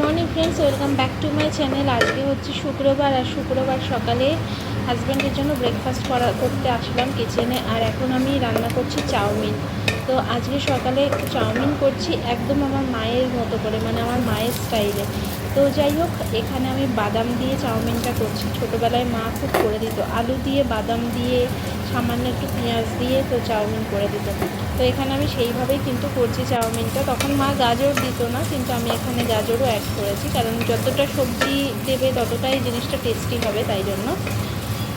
Morning friends welcome back to my channel আজকে হচ্ছে শুক্রবার, আর শুক্রবার সকালে হাজব্যান্ডের জন্য ব্রেকফাস্ট করা, করতে আসলাম কিচেনে আর এখন আমি রান্না করছি চাউমিন। তো আজকে সকালে চাউমিন করছি একদম আমার মায়ের মতো করে মানে আমার মায়ের স্টাইলে তো যাই হোক, এখানে আমি বাদাম দিয়ে চাউমিনটা করছি। ছোটোবেলায় মা খুব করে দিত। আলু দিয়ে বাদাম দিয়ে, সামান্য একটু পেঁয়াজ দিয়ে তো চাউমিন করে দিত। তো এখানে আমি সেইভাবেই কিন্তু করছি চাউমিনটা। তখন মা গাজর দিত না, কিন্তু আমি এখানে গাজরও অ্যাড করেছি। কারণ যতটা সবজি দেবে ততটাই জিনিসটা টেস্টি হবে, তাই জন্য।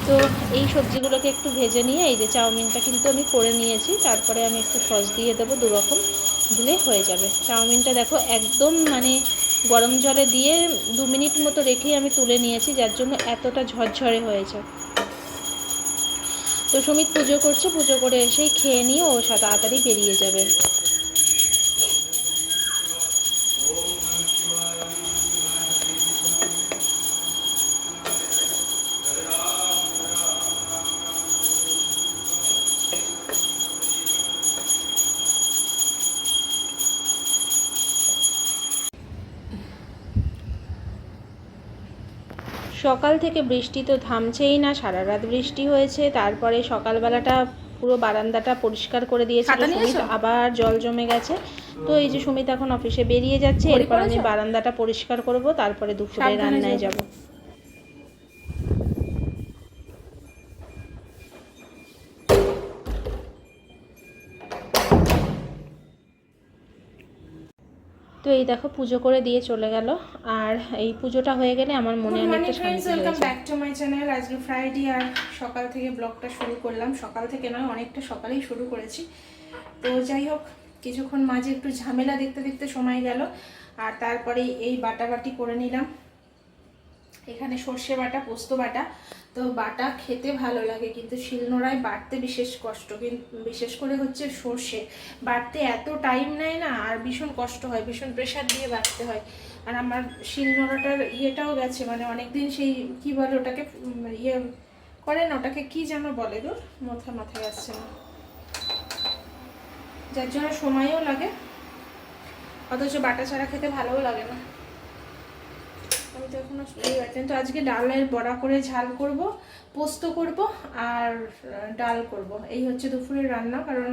তো এই সবজিগুলোকে একটু ভেজে নিয়ে এই যে চাউমিনটা কিন্তু আমি করে নিয়েছি। তারপরে আমি একটু সস দিয়ে দেবো, দুরকম দিলে হয়ে যাবে। চাউমিনটা দেখো একদম মানে গরম জলে দিয়ে দু মিনিট মতো রেখেই আমি তুলে নিয়েছি, যার জন্য এতটা ঝরঝরে হয়েছে। তো সুমিত পুজো করছে, পুজো করে এসেই খেয়ে নিয়ে ও তাড়াতাড়ি বেরিয়ে যাবে। সকাল থেকে বৃষ্টি তো থামছেই না সারা রাত বৃষ্টি হয়েছে তারপরে সকালবেলাটা পুরো বারান্দাটা পরিষ্কার করে দিয়েছে সুমিত আবার জল জমে গেছে। তো এই যে সুমিত এখন অফিসে বেরিয়ে যাচ্ছে এরপর আমি বারান্দাটা পরিষ্কার করব তারপরে দুপুরে রান্নায় যাব। তো এই দেখো পুজো করে দিয়ে চলে গেল। আর এই পুজোটা হয়ে গেলে আমার মনে অনেকটা শান্তি welcome back to my channel আজকে ফ্রাইডে আর সকাল থেকে ব্লগটা শুরু করলাম। সকাল থেকে নয় অনেকটা সকালেই শুরু করেছি। তো যাই হোক কিছুক্ষণ মাঝে একটু ঝামেলা দেখতে দেখতে সময় গেল। আর তারপরে এই বাটাবাটি করে নিলাম। এখানে সর্ষে বাটা, পোস্ত বাটা। তো বাটা খেতে ভালো লাগে, কিন্তু শিলনোড়ায় বাটতে বিশেষ কষ্ট। বিশেষ করে হচ্ছে সর্ষে। বাটতে এত টাইম নেয় না, আর ভীষণ কষ্ট হয়, ভীষণ প্রেশার দিয়ে বাটতে হয়। আর আমার শিলনোড়াটার ইয়েটাও গেছে মানে অনেকদিন সেই, কি বলে ওটাকে ইয়ে করে না, ওটাকে কি যেন বলে গো? মাথা, মাথায় আসছে না। যার জন্য সময়ও লাগে, অথচ বাটা ছাড়া খেতে ভালোও লাগে না। আমি তো এখনও এই তো আজকে ডালের বড়া করে ঝাল করব, পোস্ত করব আর ডাল করব। এই হচ্ছে দুপুরের রান্না, কারণ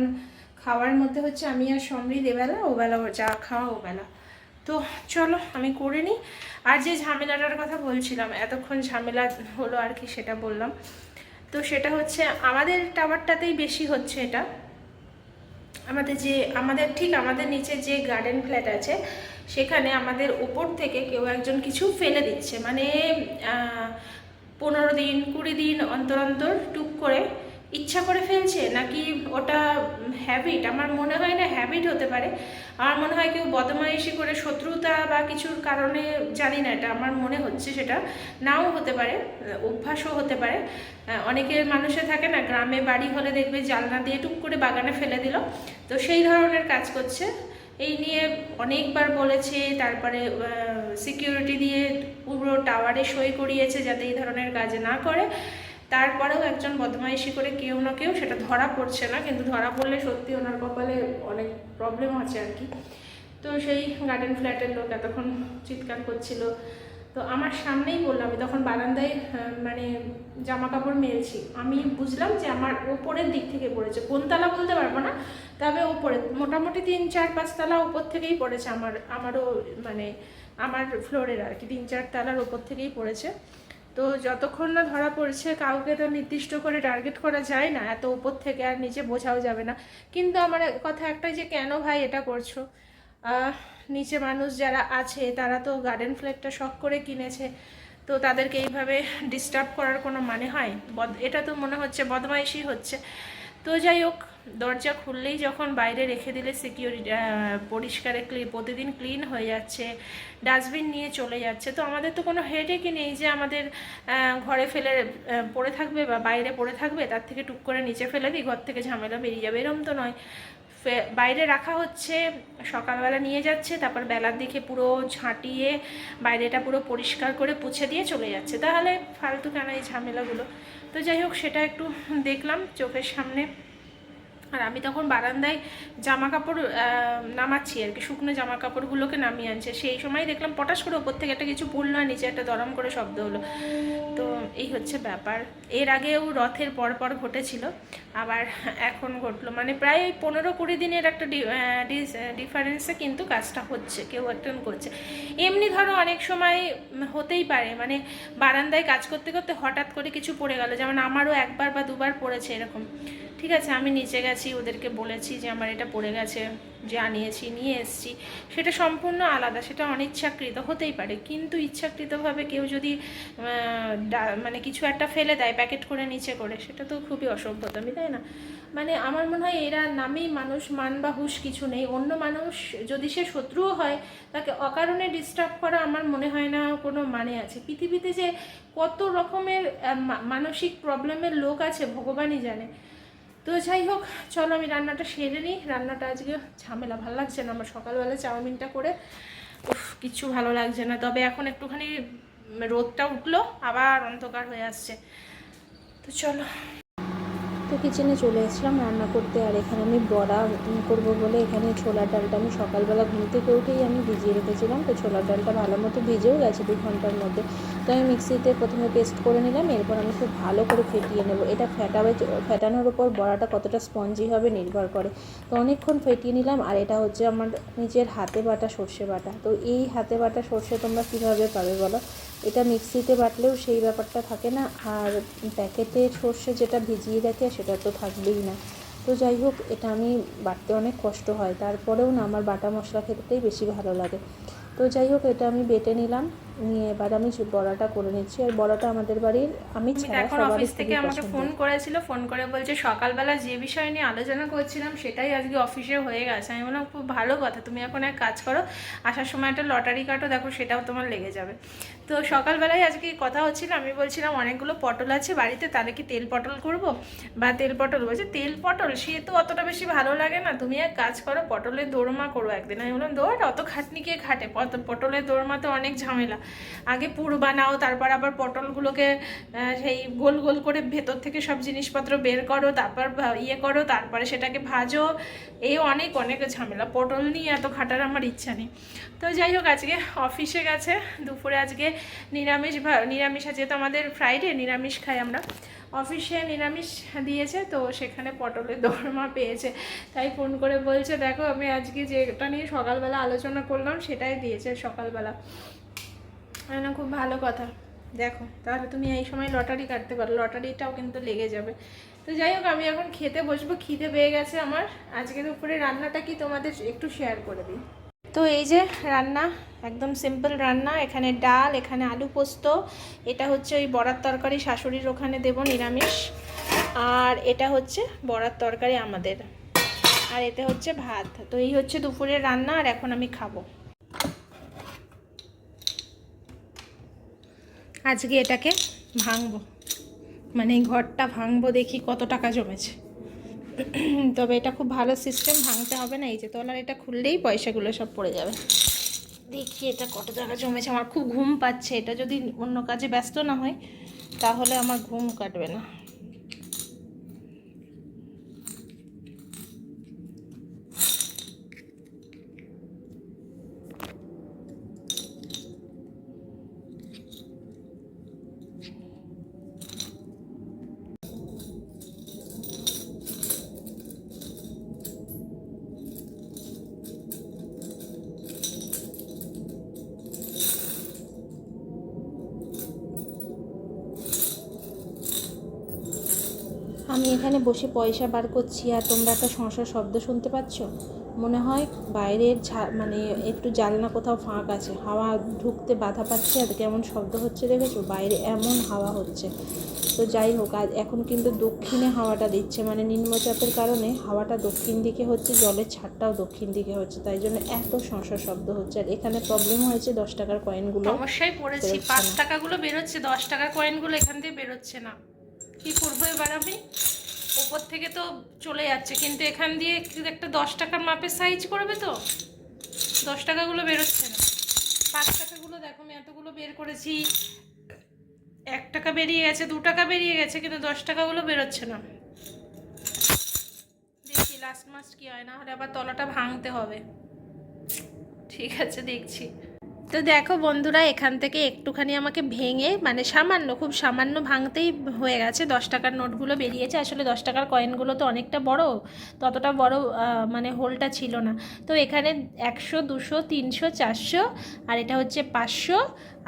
খাওয়ার মধ্যে হচ্ছে আমি আর সমৃদ্ধ এবেলা ওবেলা যা খাওয়া ওবেলা। তো চলো, আমি করে নিই। আর যে ঝামেলাটার কথা বলছিলাম, এতক্ষণ ঝামেলা হলো আর কি সেটা বললাম। তো সেটা হচ্ছে, আমাদের টাওয়ারটাতেই বেশি হচ্ছে এটা। আমাদের যে, আমাদের, ঠিক আমাদের নিচে যে গার্ডেন ফ্ল্যাট আছে সেখানে আমাদের ওপর থেকে কেউ একজন কিছু ফেলে দিচ্ছে। মানে পনেরো দিন কুড়ি দিন অন্তর অন্তর টুক করে ইচ্ছা করে ফেলছে নাকি ওটা হ্যাবিট আমার মনে হয় না হ্যাবিট হতে পারে। আমার মনে হয় কেউ বদমাইশি করে শত্রুতা বা কিছুর কারণে জানি না এটা আমার মনে হচ্ছে সেটা। নাও হতে পারে অভ্যাসও হতে পারে। আহ, অনেকের মানুষে থাকে না গ্রামে বাড়ি হলে দেখবে জালনা দিয়ে টুক করে বাগানে ফেলে দিল। তো সেই ধরনের কাজ করছে। এই নিয়ে অনেকবার বলেছে, তারপরে সিকিউরিটি দিয়ে পুরো টাওয়ারে সই করিয়েছে যাতে এই ধরনের কাজ না করে। তারপরেও একজন বদমাইশি করে কেউ না কেউ সেটা ধরা পড়ছে না, কিন্তু ধরা পড়লে সত্যি ওনার কপালে অনেক প্রবলেম আছে আর কি। তো সেই গার্ডেন ফ্ল্যাটের লোক এতক্ষণ চিৎকার করছিল। তো আমার সামনেই বললাম, আমি তখন বারান্দায় মানে জামা কাপড় মেলছি। আমি বুঝলাম যে আমার ওপরের দিক থেকে পড়েছে। কোন তালা বলতে পারব না, তবে ওপরে, মোটামুটি তিন চার পাঁচ তালা উপর থেকেই পড়েছে আমার, আমারও মানে আমার ফ্লোরের আর কি, তিন চার তালার ওপর থেকেই পড়েছে। তো যতক্ষণ না ধরা পড়ছে, কাউকে তো নির্দিষ্ট করে টার্গেট করা যায় না, এত উপর থেকে আর নিচে বোঝাও যাবে না। কিন্তু আমার কথা একটাই যে, কেন ভাই এটা করছ? নিচে মানুষ যারা আছে, তারা তো গার্ডেন ফ্ল্যাটটা শখ করে কিনেছে। তো তাদেরকে এইভাবে ডিস্টার্ব করার কোনো মানে হয়? বদ- এটা তো মনে হচ্ছে বদমাইশি হচ্ছে। তো যাই হোক, দরজা খুললেই যখন বাইরে রেখে দিলে সিকিউরিটি পরিষ্কারে ক্লিন প্রতিদিন ক্লিন হয়ে যাচ্ছে ডাস্টবিন নিয়ে চলে যাচ্ছে। তো আমাদের তো কোনো হেডেকই নেই যে আমাদের ঘরে ফেলে পড়ে থাকবে বা বাইরে পড়ে থাকবে, তার থেকে টুক করে নিচে ফেলে দিই, ঘর থেকে ঝামেলা বেরিয়ে যাবে, এরম তো নয়। বাইরে রাখা হচ্ছে, সকালবেলা নিয়ে যাচ্ছে, তারপর বেলার দিকে পুরো ঝাঁটিয়ে বাইরেটা পুরো পরিষ্কার করে পুছে দিয়ে চলে যাচ্ছে। তাহলে ফালতু কেন এই ঝামেলাগুলো? তো যাই হোক, সেটা একটু দেখলাম চোখের সামনে। আর আমি তখন বারান্দায় জামা কাপড় নামাচ্ছি আর কি, শুকনো জামা কাপড়গুলোকে নামিয়ে আনছে। সেই সময় দেখলাম পটাশ করে ওপর থেকে একটা কিছু পড়ল আর নিচে একটা দরম করে শব্দ হলো। তো এই হচ্ছে ব্যাপার। এর আগেও রথের পর পর ঘটেছিল, আবার এখন ঘটলো। মানে প্রায় ওই পনেরো কুড়ি দিনের একটা ডিফারেন্সে কিন্তু কাজটা হচ্ছে, কেউ একজন করছে। এমনি ধরো অনেক সময় হতেই পারে মানে বারান্দায় কাজ করতে করতে হঠাৎ করে কিছু পড়ে গেল। যেমন আমারও একবার বা দুবার পড়েছে এরকম। ঠিক আছে, আমি নিচে গেছি, ওদেরকে বলেছি যে আমার এটা পড়ে গেছে যে আনিয়েছি নিয়ে এসেছি। সেটা সম্পূর্ণ আলাদা, সেটা অনিচ্ছাকৃত, হতেই পারে। কিন্তু ইচ্ছাকৃতভাবে কেউ যদি মানে কিছু একটা ফেলে দেয়, প্যাকেট করে নিচে করে, সেটা তো খুবই অসভ্যতামি তাই না? মানে আমার মনে হয় এরা নামেই মানুষ, মান বা হুশ কিছু নেই। অন্য মানুষ যদি সে শত্রুও হয়, তাকে অকারণে ডিস্টার্ব করা আমার মনে হয় না কোনো মানে আছে। পৃথিবীতে যে কত রকমের মানসিক প্রবলেমের লোক আছে, ভগবানই জানে। তো যাই হোক, চলো আমি রান্নাটা সেরে নিই। রান্নাটা আজকে ঝামেলা, ভালো লাগছে না আমার সকালবেলা চাউমিনটা করে। উফ, কিচ্ছু ভালো লাগছে না। তবে এখন একটুখানি রোদটা উঠল, আবার অন্ধকার হয়ে আসছে। তো চলো। তো কিচেনে চলে এসেছিলাম রান্না করতে, আর এখানে আমি বড়া করব বলে এখানে ছোলার ডালটা আমি সকালবেলা ঘুম থেকে উঠেই আমি ভিজিয়ে রেখেছিলাম। তো ছোলার ডালটা ভালো মতো ভিজেও গেছে দু ঘণ্টার মধ্যে। তো আমি মিক্সিতে প্রথমে পেস্ট করে নিলাম, এরপর আমি খুব ভালো করে ফেটিয়ে নেব। এটা ফেটাবে, ফেটানোর ওপর বড়াটা কতটা স্পঞ্জি হবে নির্ভর করে। তো অনেকক্ষণ ফেটিয়ে নিলাম, আর এটা হচ্ছে আমার নিজের হাতে বাটা সর্ষে বাটা। তো এই হাতে বাটা সর্ষে তোমরা কীভাবে পাবে বলো? এটা মিক্সিতে বাটলেও সেই ব্যাপারটা থাকে না। আর প্যাকেটে সর্ষে যেটা ভিজিয়ে রাখে সেটা তো থাকবেই না। তো যাই হোক, এটা আমি বাটতে অনেক কষ্ট হয়। তারপরেও না আমার বাটা মশলা খেতেই বেশি ভালো লাগে। তো যাই হোক, এটা আমি বেটে নিলাম। নিয়ে এবার আমি বড়াটা করে নিচ্ছি। আর বড়াটা আমাদের বাড়ির আমি এখন অফিস থেকে আমাকে ফোন করেছিল ফোন করে বলছে সকালবেলা যে বিষয় নিয়ে আলোচনা করছিলাম সেটাই আজকে অফিসে হয়ে গেছে। আমি বললাম খুব ভালো কথা তুমি এখন এক কাজ করো আসার সময় একটা লটারি কাটো দেখো সেটাও তোমার লেগে যাবে। তো সকালবেলায় আজকে কথা হচ্ছিল আমি বলছিলাম অনেকগুলো পটল আছে বাড়িতে তাহলে কি তেল পটল করব? বা তেল পটল বলছে তেল পটল সে তো অতটা বেশি ভালো লাগে না তুমি এক কাজ করো পটলের দোরমা করো একদিন। আমি বললাম দৌড় অত খাটনি কে খাটে? পট- পটলের দোরমা তো অনেক ঝামেলা। আগে পুর বানাও, তারপর আবার পটলগুলোকে সেই গোল গোল করে ভেতর থেকে সব জিনিসপত্র বের করো, তারপর ইয়ে করো, তারপরে সেটাকে ভাজো। এই অনেক অনেক ঝামেলা। পটল নিয়ে এত খাটার আমার ইচ্ছা নেই। তো যাই হোক, আজকে অফিসে গেছে। দুপুরে আজকে নিরামিষ নিরামিষ আছে যেহেতু আমাদের ফ্রাইডে নিরামিষ খাই আমরা। অফিসে নিরামিষ দিয়েছে, তো সেখানে পটলের দরমা পেয়েছে। তাই ফোন করে বলছে, দেখো, আমি আজকে যেটা নিয়ে সকালবেলা আলোচনা করলাম, সেটাই দিয়েছে সকালবেলা। না, খুব ভালো কথা। দেখো, তাহলে তুমি এই সময় লটারি কাটতে পারো, লটারিটাও কিন্তু লেগে যাবে। তো যাই হোক, আমি এখন খেতে বসবো, খিদে পেয়ে গেছে আমার। আজকে দুপুরে রান্নাটা কি তোমাদের একটু শেয়ার করে দিই। তো এই যে রান্না, একদম সিম্পল রান্না, এখানে ডাল, এখানে আলু পোস্ত, এটা হচ্ছে ওই বড়ার তরকারি শাশুড়ির ওখানে দেব নিরামিষ, আর এটা হচ্ছে বড়ার তরকারি আমাদের। আর এতে হচ্ছে ভাত। তো এই হচ্ছে দুপুরের রান্না, আর এখন আমি খাব। আজকে এটাকে ভাঙবো। মানে ঘরটা ভাঙবো দেখি কত টাকা জমেছে। তবে এটা খুব ভালো সিস্টেম ভাঙতে হবে না। এই যে তোলার এটা খুললেই পয়সাগুলো সব পড়ে যাবে। দেখি এটা কত টাকা জমেছে। আমার খুব ঘুম পাচ্ছে। এটা যদি অন্য কাজে ব্যস্ত না হয়, তাহলে আমার ঘুম কাটবে না। আমি এখানে বসে পয়সা বার করছি আর তোমরা একটা সংসার শব্দ শুনতে পাচ্ছ? মনে হয় বাইরের মানে একটু জানলা কোথাও ফাঁক আছে। হাওয়া ঢুকতে বাধা পাচ্ছে আর কেমন শব্দ হচ্ছে দেখেছ? বাইরে এমন হাওয়া হচ্ছে। তো যাই হোক আজ এখন কিন্তু দক্ষিণে হাওয়াটা দিচ্ছে। মানে নিম্নচাপের কারণে হাওয়াটা দক্ষিণ দিকে হচ্ছে জলের ছাড়টাও দক্ষিণ দিকে হচ্ছে। তাই জন্য এত সংসার শব্দ হচ্ছে। আর এখানে প্রবলেম হয়েছে দশ টাকার কয়েনগুলো সমস্যায় পড়েছি। পাঁচ টাকাগুলো বেরোচ্ছে দশ টাকার কয়েনগুলো এখান দিয়ে বেরোচ্ছে না। কি করব এবার আমি? ওপর থেকে তো চলে যাচ্ছে, কিন্তু এখান দিয়ে একটা দশ টাকার মাপের সাইজ করবে তো? দশ টাকাগুলো বেরোচ্ছে না। পাঁচ টাকাগুলো দেখো, আমি এতগুলো বের করেছি। এক টাকা বেরিয়ে গেছে, দু টাকা বেরিয়ে গেছে, কিন্তু দশ টাকাগুলো বেরোচ্ছে না। দেখি লাস্ট মাস্ট কি হয়, না হলে আবার তলাটা ভাঙতে হবে। ঠিক আছে, দেখছি। তো দেখো বন্ধুরা, এখান থেকে একটুখানি আমাকে ভেঙে মানে সামান্য, খুব সামান্য ভাঙতেই হয়ে গেছে। দশ টাকার নোটগুলো বেরিয়েছে। আসলে দশ টাকার কয়েনগুলো তো অনেকটা বড়, ততটা বড় মানে হোলটা ছিল না। তো এখানে একশো, দুশো, তিনশো, চারশো, আর এটা হচ্ছে পাঁচশো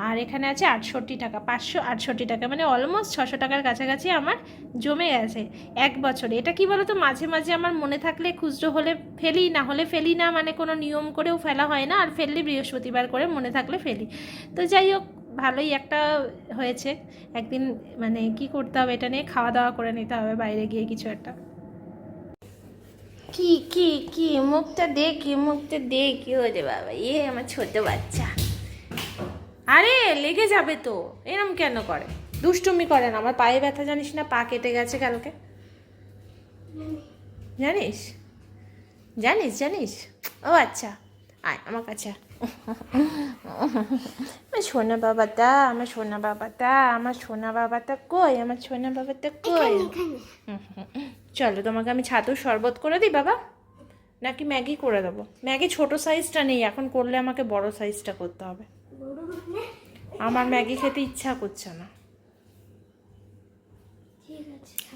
আর এখানে আছে আটষট্টি টাকা, পাঁচশো আটষট্টি টাকা মানে অলমোস্ট ছশো টাকার কাছাকাছি আমার জমে গেছে এক বছরে। এটা কি বলতো, মাঝে মাঝে আমার মনে থাকলে খুচরো হলে ফেলি, না হলে ফেলি না মানে কোনো নিয়ম করেও ফেলা হয় না, আর ফেললে বৃহস্পতিবার করে মনে থাকলে ফেলি। তো যাই হোক, ভালোই একটা হয়েছে। একদিন মানে কি করতে হবে এটা নিয়ে খাওয়া দাওয়া করে নিতে হবে, বাইরে গিয়ে কিছু একটা। কি কি কি, মুখটা দেখি মুখটা দেখি ওরে বাবা? এ আমার ছোট বাচ্চা। আরে লেগে যাবে তো। এরম কেন করে? দুষ্টুমি করে না। আমার পায়ে ব্যথা জানিস না? পা কেটে গেছে কালকে। জানিস? জানিস জানিস? ও আচ্ছা। আয় আমার কাছে আমার সোনা বাবাটা আমার সোনা বাবাটা আমার সোনা বাবাটা কই? আমার সোনা বাবাটা কই? হুম, হুম, হুম। চলো তোমাকে আমি ছাতুর শরবত করে দিই বাবা? নাকি ম্যাগি করে দেবো? ম্যাগি ছোট সাইজটা নেই। এখন করলে আমাকে বড় সাইজটা করতে হবে। আমার ম্যাগি খেতে ইচ্ছা করছে না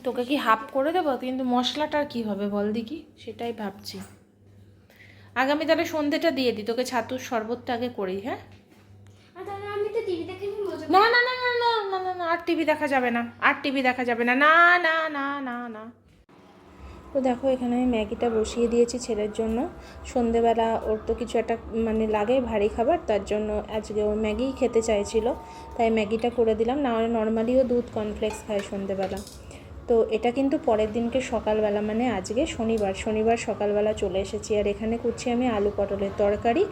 তোকে কি হাফ করে দেবো কিন্তু মশলাটার কি হবে বল দেখি সেটাই ভাবছি আগামী তাহলে সন্ধেটা দিয়ে দিই তোকে ছাতুর শরবতটা আগে করি হ্যাঁ না না না না না না না আর টিভি দেখা যাবে না আর টিভি দেখা যাবে না না না না না না তো দেখো, এখানে আমি ম্যাগিটা বসিয়ে দিয়েছি ছেলের জন্য। সন্ধেবেলা ওর তো কিছু একটা মানে লাগে ভারী খাবার, তার জন্য আজকে ও ম্যাগিই খেতে চাইছিল, তাই ম্যাগিটা করে দিলাম। না নর্মালিও দুধ কর্নফ্লেক্স খায় সন্ধেবেলা। তো এটা কিন্তু পরের দিনকে সকালবেলা মানে আজকে শনিবার শনিবার সকালবেলা চলে এসেছি। আর এখানে করছি আমি আলু পটলের তরকারি।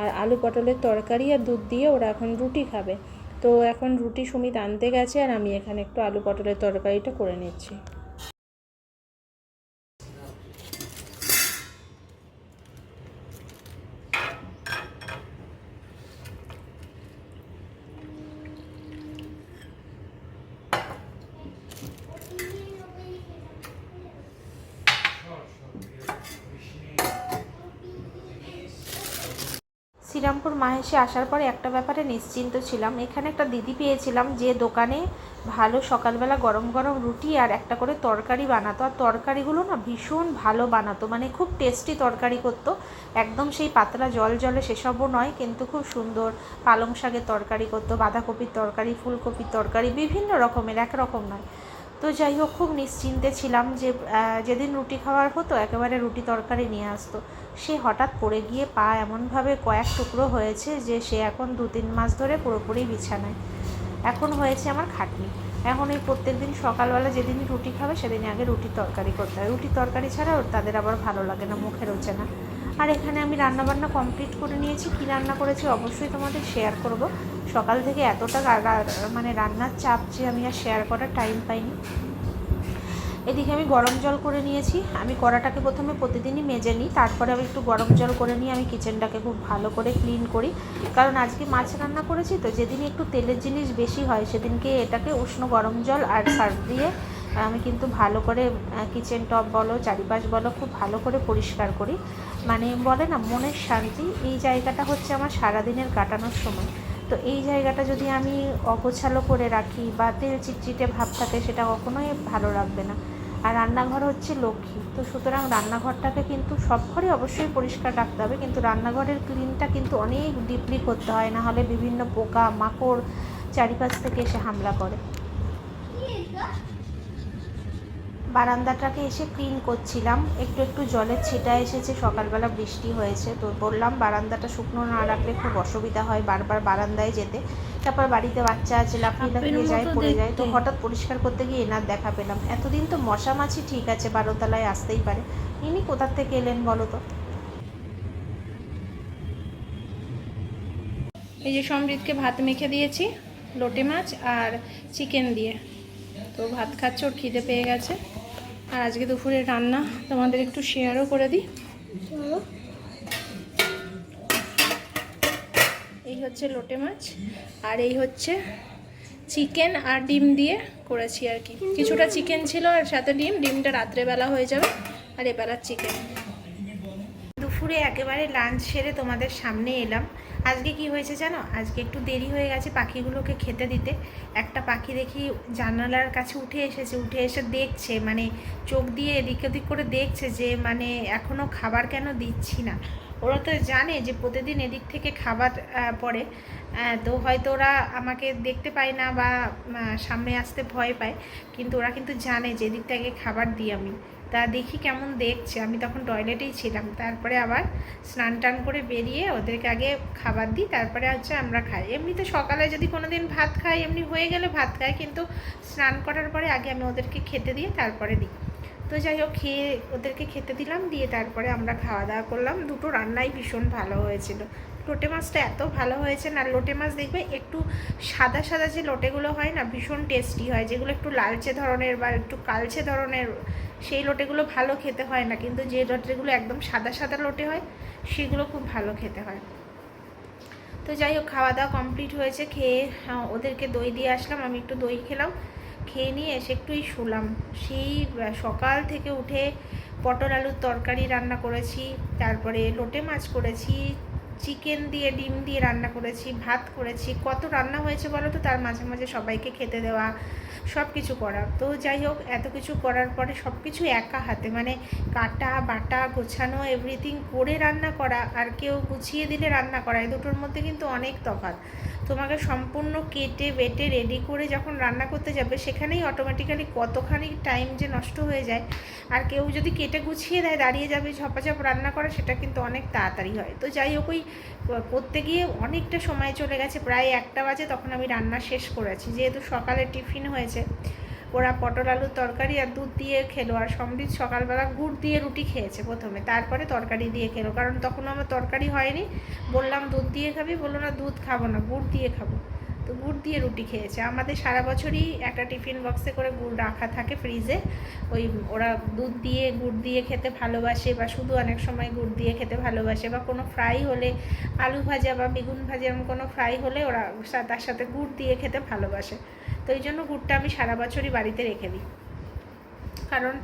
আর আলু পটলের তরকারি আর দুধ দিয়ে ওরা এখন রুটি খাবে। তো এখন রুটি সুমিত আনতে গেছে, আর আমি এখানে একটু আলু পটলের তরকারিটা করে নিচ্ছি। শ্রীরামপুর মাহেশে আসার পরে একটা ব্যাপারে নিশ্চিন্ত ছিলাম। এখানে একটা দিদি পেয়েছিলাম যে দোকানে ভালো সকালবেলা গরম গরম রুটি আর একটা করে তরকারি বানাতো। আর তরকারিগুলো না ভীষণ ভালো বানাতো মানে খুব টেস্টি তরকারি করতো। একদম সেই পাতলা জল জলে সেসবও নয়, কিন্তু খুব সুন্দর পালং শাকের তরকারি করতো, বাঁধাকপির তরকারি, ফুলকপির তরকারি, বিভিন্ন রকমের এক রকম নয়। তো যাই হোক, খুব নিশ্চিন্তে ছিলাম যে যেদিন রুটি খাওয়ার হতো, একেবারে রুটি তরকারি নিয়ে আসতো। সে হঠাৎ পড়ে গিয়ে পা এমনভাবে কয়েক টুকরো হয়েছে যে সে এখন দু তিন মাস ধরে পুরোপুরি বিছানায়। এখন হয়েছে আমার খাটনি। এখন এই প্রত্যেক দিন সকালবেলা যেদিন রুটি খাবে, সেদিনই আগে রুটি তরকারি করতে হয়। রুটি তরকারি ছাড়া তাদের আবার ভালো লাগে না মুখে রোচে না। আর এখানে আমি রান্নাবান্না কমপ্লিট করে নিয়েছি। কী রান্না করেছি অবশ্যই তোমাদের শেয়ার করব। সকাল থেকে এতটা মানে রান্নার চাপ যে আমি আর শেয়ার করার টাইম পাইনি। এদিকে আমি গরম জল করে নিয়েছি। আমি কড়াটাকে প্রথমে প্রতিদিনই মেজে নিই, তারপরে আমি একটু গরম জল করে নিয়ে আমি কিচেনটাকে খুব ভালো করে ক্লিন করি। কারণ আজকে মাছ রান্না করেছি তো, যেদিন একটু তেলের জিনিস বেশি হয়, সেদিনকে এটাকে উষ্ণ গরম জল আর সার্ফ দিয়ে আমি কিন্তু ভালো করে কিচেন টপ বলো, চারিপাশ বলো, খুব ভালো করে পরিষ্কার করি। মানে বলে না, মনের শান্তি, এই জায়গাটা হচ্ছে আমার সারাদিনের কাটানোর সময়। তো এই জায়গাটা যদি আমি অগোছালো করে রাখি বা তেল চিটচিটে ভাব থাকে, সেটা কখনোই ভালো রাখবে না। আর রান্নাঘর হচ্ছে লক্ষ্মী। তো সুতরাং রান্নাঘরটাকে কিন্তু সব ঘরে অবশ্যই পরিষ্কার রাখতে হবে। কিন্তু রান্নাঘরের ক্লিনটা কিন্তু অনেক ডিপলি করতে হয়। না হলে বিভিন্ন পোকা, মাকড় চারিপাশ থেকে এসে হামলা করে। বারান্দাটাকে এসে ক্লিন করছিলাম। একটু একটু জলের ছিটা এসেছে সকালবেলা বৃষ্টি হয়েছে তো বললাম বারান্দাটা শুকনো না রাখলে খুব অসুবিধা হয় বারবার বারান্দায় যেতে। তারপর বাড়িতে বাচ্চা আছে লাফিয়ে লাফিয়ে যায় পড়ে যায় তো হঠাৎ পরিষ্কার করতে গিয়ে এনার দেখা পেলাম। এতদিন তো মশা মাছি ঠিক আছে বারোতলায় আসতেই পারে। ইনি কোথার থেকে এলেন বলো তো? এই যে সমৃদ্ধকে ভাত মেখে দিয়েছি লোটে মাছ আর চিকেন দিয়ে। তো ভাত খাচ্ছে ওর খিদে পেয়ে গেছে। আর আজকে দুপুরে রান্না তোমাদের একটু শেয়ারও করে দিই। এই হচ্ছে লোটে মাছ আর এই হচ্ছে চিকেন আর ডিম দিয়ে করেছি আর কি। কিছুটা চিকেন ছিল আর সাথে ডিম ডিমটা রাত্রেবেলা হয়ে যাবে আর এবেলার চিকেন। দুপুরে একেবারে লাঞ্চ সেরে তোমাদের সামনে এলাম। আজকে কি হয়েছে জানো? আজকে একটু দেরি হয়ে গেছে পাখিগুলোকে খেতে দিতে। একটা পাখি দেখি জানালার কাছে উঠে এসেছে, উঠে এসে দেখছে মানে চোখ দিয়ে এদিক ওদিক করে দেখছে যে মানে এখনও খাবার কেন দিচ্ছি না। ওরা তো জানে যে প্রতিদিন এদিক থেকে খাবার পড়ে। তো হয়তো ওরা আমাকে দেখতে পায় না বা সামনে আসতে ভয় পায়। কিন্তু ওরা কিন্তু জানে যে এদিক থেকে খাবার দিই আমি। তা দেখি কেমন দেখছে। আমি তখন টয়লেটেই ছিলাম। তারপরে আবার স্নান টান করে বেরিয়ে ওদেরকে আগে খাবার দিই। তারপরে হচ্ছে আমরা খাই। এমনিতে সকালে যদি কোনো দিন ভাত খাই, এমনি হয়ে গেলে ভাত খাই। কিন্তু স্নান করার পরে আগে আমি ওদেরকে খেতে দিয়ে তারপরে দিই। তো যাই হোক, খেয়ে ওদেরকে খেতে দিলাম, দিয়ে তারপরে আমরা খাওয়া দাওয়া করলাম। দুটো রান্নাই ভীষণ ভালো হয়েছিল। লোটে মাছটা এত ভালো হয়েছে না, লোটে মাছ দেখবে একটু সাদা সাদা যে লোটেগুলো হয় না, ভীষণ টেস্টি হয়। যেগুলো একটু লালচে ধরনের বা একটু কালচে ধরনের, সেই লোটেগুলো ভালো খেতে হয় না। কিন্তু যে লোটেগুলো একদম সাদা সাদা লোটে হয়, সেগুলো খুব ভালো খেতে হয়। তো যাই হোক, খাওয়া দাওয়া কমপ্লিট হয়েছে, খেয়ে ওদেরকে দই দিয়ে আসলাম, আমি একটু দই খেলাম। খেয়ে নিয়ে এসে একটুই শুলাম। সেই সকাল থেকে উঠে পটল আলুর তরকারি রান্না করেছি, তারপরে লোটে মাছ করেছি, চিকেন দিয়ে, ডিম দিয়ে রান্না করেছি, ভাত করেছি। কত রান্না হয়েছে বলো তো? তার মাঝে মাঝে সবাইকে খেতে দেওয়া। সব কিছু করা তো যাই হোক, এত কিছু করার পরে সব কিছু একা হাতে মানে কাটা, বাটা, গোছানো এভরিথিং করে রান্না করা আর কেউ গুছিয়ে দিলে রান্না করা, এই দুটোর মধ্যে কিন্তু অনেক তফাৎ। তোমাকে সম্পূর্ণ কেটে, বেটে রেডি করে যখন রান্না করতে যাবে, সেখানেই অটোমেটিক্যালি কতখানি টাইম যে নষ্ট হয়ে যায়। আর কেউ যদি কেটে গুছিয়ে দেয়, দাঁড়িয়ে যাবে, ঝপাঝপ রান্না করা, সেটা কিন্তু অনেক তাড়াতাড়ি হয়। তো যাই হোক, ওই করতে গিয়ে অনেকটা সময় চলে গেছে, প্রায় একটা বাজে, তখন আমি রান্না শেষ করেছি যেহেতু সকালে টিফিন হয়েছে ওরা পটল, আলুর তরকারি আর দুধ দিয়ে খেলো আর সমৃদ্ধ সকালবেলা গুড় দিয়ে রুটি খেয়েছে প্রথমে। তারপরে তরকারি দিয়ে খেলো, কারণ তখন আমার তরকারি হয়নি। বললাম, দুধ দিয়ে খাবি? বলল, না, দুধ খাব না, গুড় দিয়ে খাব। তো গুড় দিয়ে রুটি খেয়েছে। আমাদের সারা বছরই একটা টিফিন বক্সে করে গুড় রাখা থাকে ফ্রিজে। ওই ওরা দুধ দিয়ে, গুড় দিয়ে খেতে ভালোবাসে বা শুধু অনেক সময় গুড় দিয়ে খেতে ভালোবাসে বা কোনো ফ্রাই হলে আলু ভাজা বা বেগুন ভাজা এরকম কোনো ফ্রাই হলে ওরা তার সাথে গুড় দিয়ে খেতে ভালোবাসে। তো এই জন্য গুড়টা আমি সারা বছরই বাড়িতে রেখে দিই। কারণ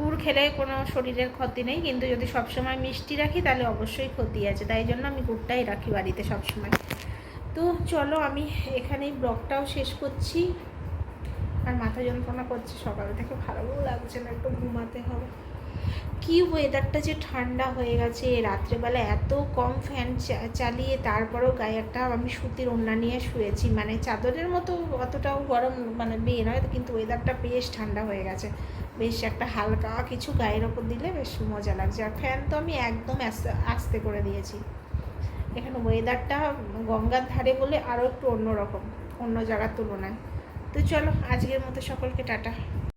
গুড় খেলে কোনো শরীরের ক্ষতি নেই, কিন্তু যদি সবসময় মিষ্টি রাখি তাহলে অবশ্যই ক্ষতি আছে। তাই জন্য আমি গুড়টাই রাখি বাড়িতে সবসময়। তো চলো আমি এখানেই ব্লগটাও শেষ করছি। আর মাথা যন্ত্রণা করছে সকাল থেকে, ভালোও লাগছে না একটু ঘুমাতে হবে। কি ওয়েদারটা যে ঠান্ডা হয়ে গেছে, রাত্রেবেলা এত কম ফ্যান চালিয়ে তারপরেও গায়ে একটা আমি সুতির ওড়না নিয়ে শুয়েছি। মানে চাদরের মতো অতটাও গরম মানে বেয়ে নয়, কিন্তু ওয়েদারটা বেশ ঠান্ডা হয়ে গেছে। বেশ একটা হালকা কিছু গায়ের ওপর দিলে বেশ মজা লাগছে। আর ফ্যান তো আমি একদম আস্তে আস্তে করে দিয়েছি। এখানে ওয়েদারটা গঙ্গার ধারে বলে আরও একটু অন্যরকম, অন্য জায়গার তুলনায়। তো চলো, আজকের মতো সকলকে টাটা।